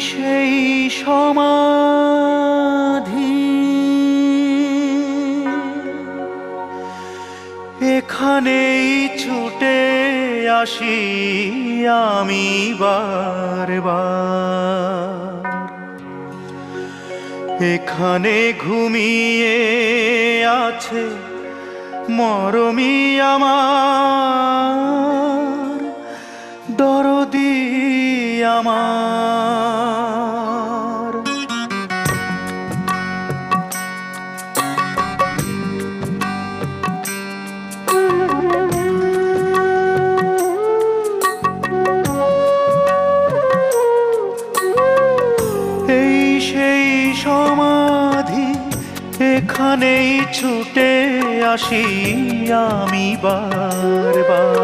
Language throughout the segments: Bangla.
সেই সমাধি। এখানেই ছুটে আসি আমি বারবার। এখানে ঘুমিয়ে আছে মরমি আমার দরদি আমার। এখানেই ছুটে আসি আমি বারবার।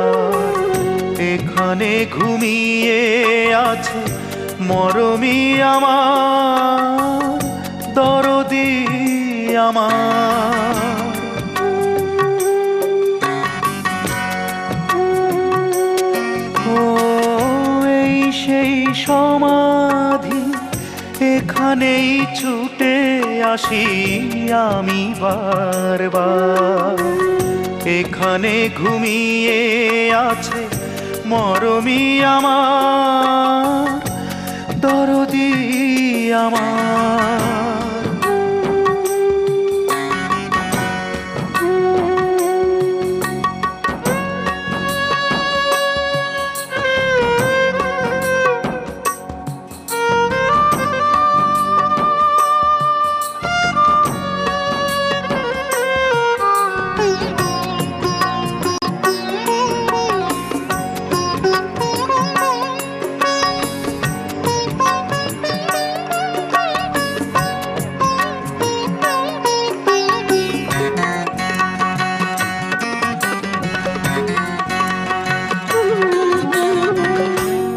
এখানে ঘুমিয়ে আছে মরমি আমার দরদি আমার। এখানেই ছুটে আসি আমি বারবার। এখানে ঘুমিয়ে আছে মরমি আমার দরদি আমার।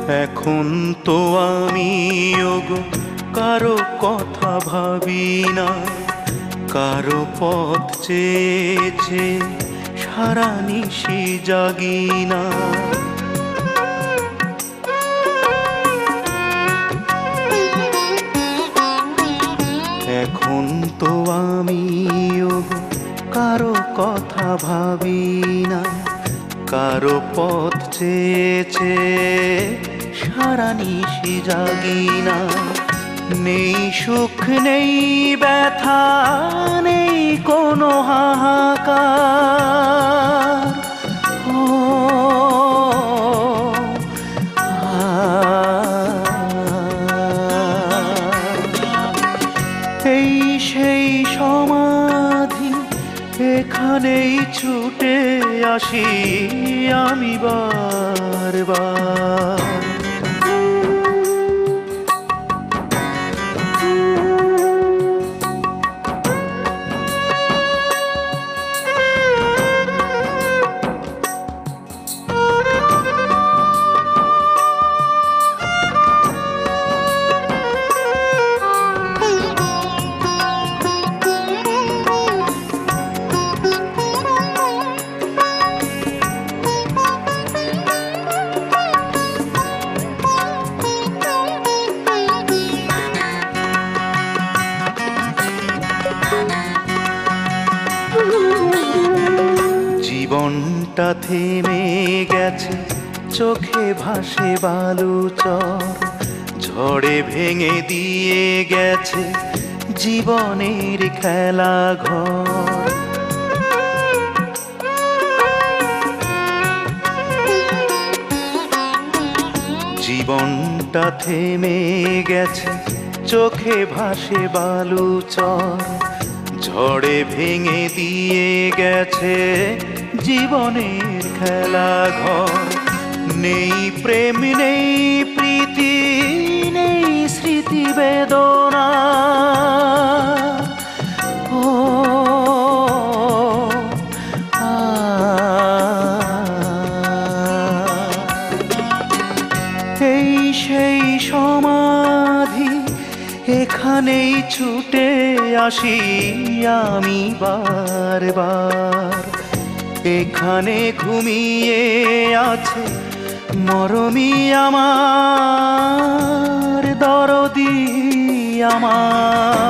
এখন তো আমি, ওগো, কারও কথা ভাবি না। কারও পথ চেয়েছে, সারা নিশি জাগি না। এখন তো আমি কারও কথা ভাবি না। কারও পথ চেয়েছে সারা নিশি জাগি না। নেই সুখ, নেই ব্যথা, নেই কোনো হাহাকার। ও এই সেই সমাধি, এখানেই ছুটে আসি আমি বারবার। জীবনটা থেমে গেছে, চোখে ভাসে বালুচর, ঝড়ে ভেঙে দিয়ে গেছে জীবনের খেলা ঘর। জীবনটা থেমে গেছে, চোখে ভাসে বালুচর ঝড়ে ভেঙে দিয়ে গেছে জীবনের খেলা ঘর। নেই প্রেম নেই প্রীতি নেই স্মৃতি বেদনা। এখানেই ছুটে আসি আমি বারবার। এখানে ঘুমিয়ে আছে মরমি আমার দরদি আমার।